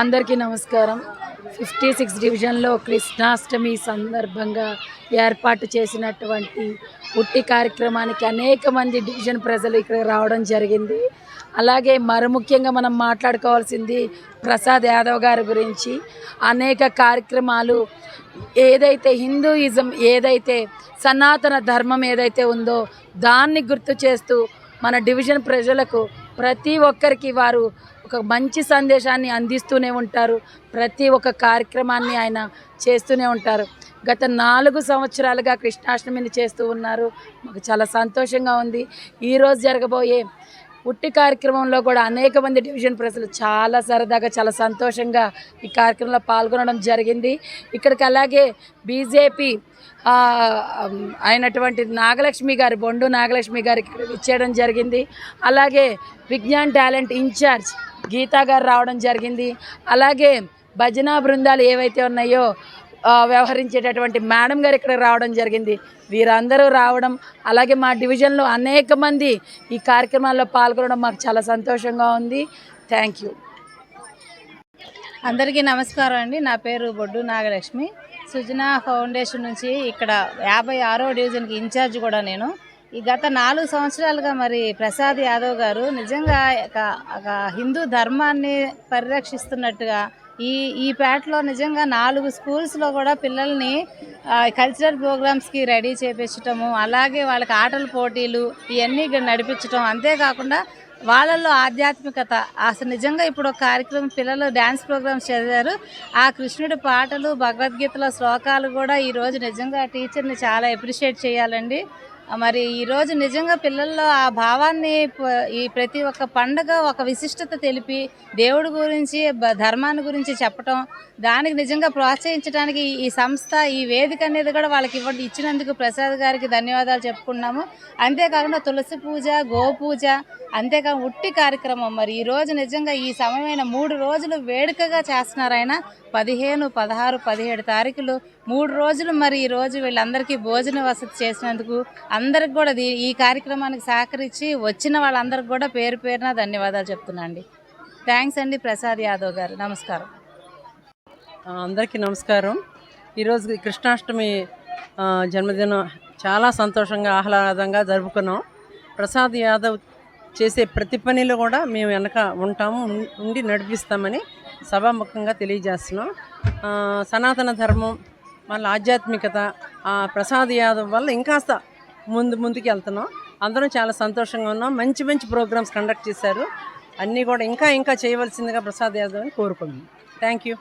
అందరికీ నమస్కారం. Fifty six డివిజన్లో కృష్ణాష్టమి సందర్భంగా ఏర్పాటు చేసినటువంటి పుట్టి కార్యక్రమానికి అనేక మంది డివిజన్ ప్రజలు ఇక్కడ రావడం జరిగింది. అలాగే మరి ముఖ్యంగా మనం మాట్లాడుకోవాల్సింది ప్రసాద్ యాదవ్ గారి గురించి. అనేక కార్యక్రమాలు ఏదైతే హిందూయిజం ఏదైతే సనాతన ధర్మం ఏదైతే ఉందో దాన్ని గుర్తు చేస్తూ మన డివిజన్ ప్రజలకు ప్రతి ఒక్కరికి వారు ఒక మంచి సందేశాన్ని అందిస్తూనే ఉంటారు. ప్రతి ఒక్క కార్యక్రమాన్ని ఆయన చేస్తూనే ఉంటారు. గత నాలుగు సంవత్సరాలుగా కృష్ణాష్టమిని చేస్తూ ఉన్నారు. మాకు చాలా సంతోషంగా ఉంది. ఈరోజు జరగబోయే పుట్టి కార్యక్రమంలో కూడా అనేక మంది డివిజన్ ప్రజలు చాలా సరదాగా చాలా సంతోషంగా ఈ కార్యక్రమంలో పాల్గొనడం జరిగింది. ఇక్కడికి అలాగే బీజేపీ అయినటువంటి నాగలక్ష్మి గారి బొండు నాగలక్ష్మి గారికి ఇచ్చేయడం జరిగింది. అలాగే విజ్ఞాన్ టాలెంట్ ఇన్ఛార్జ్ గీతా గారు రావడం జరిగింది. అలాగే భజనా బృందాలు ఏవైతే ఉన్నాయో వ్యవహరించేటటువంటి మేడం గారు ఇక్కడ రావడం జరిగింది. వీరందరూ రావడం అలాగే మా డివిజన్లో అనేక మంది ఈ కార్యక్రమాల్లో పాల్గొనడం మాకు చాలా సంతోషంగా ఉంది. Thank you. అందరికీ నమస్కారం అండి. నా పేరు బొడ్డు నాగలక్ష్మి. సుజనా ఫౌండేషన్ నుంచి ఇక్కడ యాభై ఆరో డివిజన్కి ఇన్ఛార్జ్ కూడా నేను. ఈ గత నాలుగు సంవత్సరాలుగా మరి ప్రసాద్ యాదవ్ గారు నిజంగా ఒక ఒక హిందూ ధర్మాన్ని పరిరక్షిస్తున్నట్టుగా ఈ ఈ పేటలో నిజంగా నాలుగు స్కూల్స్లో కూడా పిల్లల్ని కల్చరల్ ప్రోగ్రామ్స్కి రెడీ చేపించటము అలాగే వాళ్ళకి ఆటల పోటీలు ఇవన్నీ నడిపించటం అంతేకాకుండా వాళ్ళల్లో ఆధ్యాత్మికత. అసలు నిజంగా ఇప్పుడు ఒక కార్యక్రమం పిల్లలు డ్యాన్స్ ప్రోగ్రామ్స్ చదివారు ఆ కృష్ణుడి పాటలు భగవద్గీతల శ్లోకాలు కూడా ఈరోజు నిజంగా టీచర్ని చాలా అప్రిషియేట్ చేయాలండి. మరి ఈరోజు నిజంగా పిల్లల్లో ఆ భావాన్ని ఈ ప్రతి ఒక్క పండగ ఒక విశిష్టత తెలిపి దేవుడి గురించి ధర్మాన్ని గురించి చెప్పటం దానికి నిజంగా ప్రోత్సహించడానికి ఈ- సంస్థ ఈ వేదిక అనేది కూడా వాళ్ళకి ఇవ్వండి ఇచ్చినందుకు ప్రసాద్ గారికి ధన్యవాదాలు చెప్పుకున్నాము అంతేకాకుండా తులసి పూజ గోపూజ అంతేకా ఉట్టి కార్యక్రమం. మరి ఈరోజు నిజంగా ఈ సమయమైన మూడు రోజులు వేడుకగా చేస్తున్నారు ఆయన. పదిహేను పదహారు పదిహేడు తారీఖులు మూడు రోజులు మరి ఈ రోజు వీళ్ళందరికీ భోజన వసతి చేసినందుకు అందరికి కూడా ఈ కార్యక్రమానికి సహకరించి వచ్చిన వాళ్ళందరికి కూడా పేరు పేరున ధన్యవాదాలు చెప్తున్నా అండి థ్యాంక్స్ అండి ప్రసాద్ యాదవ్ గారు. నమస్కారం. అందరికీ నమస్కారం. ఈరోజు కృష్ణాష్టమి జన్మదినం చాలా సంతోషంగా ఆహ్లాదంగా జరుపుకున్నాం. ప్రసాద్ యాదవ్ చేసే ప్రతి పనిలో కూడా మేము వెనక ఉంటాము ఉం- ఉండి నడిపిస్తామని సభాముఖంగా తెలియజేస్తున్నాం. సనాతన ధర్మం మళ్ళీ ఆధ్యాత్మికత ప్రసాద్ యాదవ్ వల్ల ఇంకాస్త ముందు ముందుకు వెళ్తున్నాం. అందరం చాలా సంతోషంగా ఉన్నాం. మంచి మంచి ప్రోగ్రామ్స్ కండక్ట్ చేశారు. అన్నీ కూడా ఇంకా ఇంకా చేయవలసిందిగా ప్రసాద్ యాదవ్ అని కోరుకున్నాం థ్యాంక్ యూ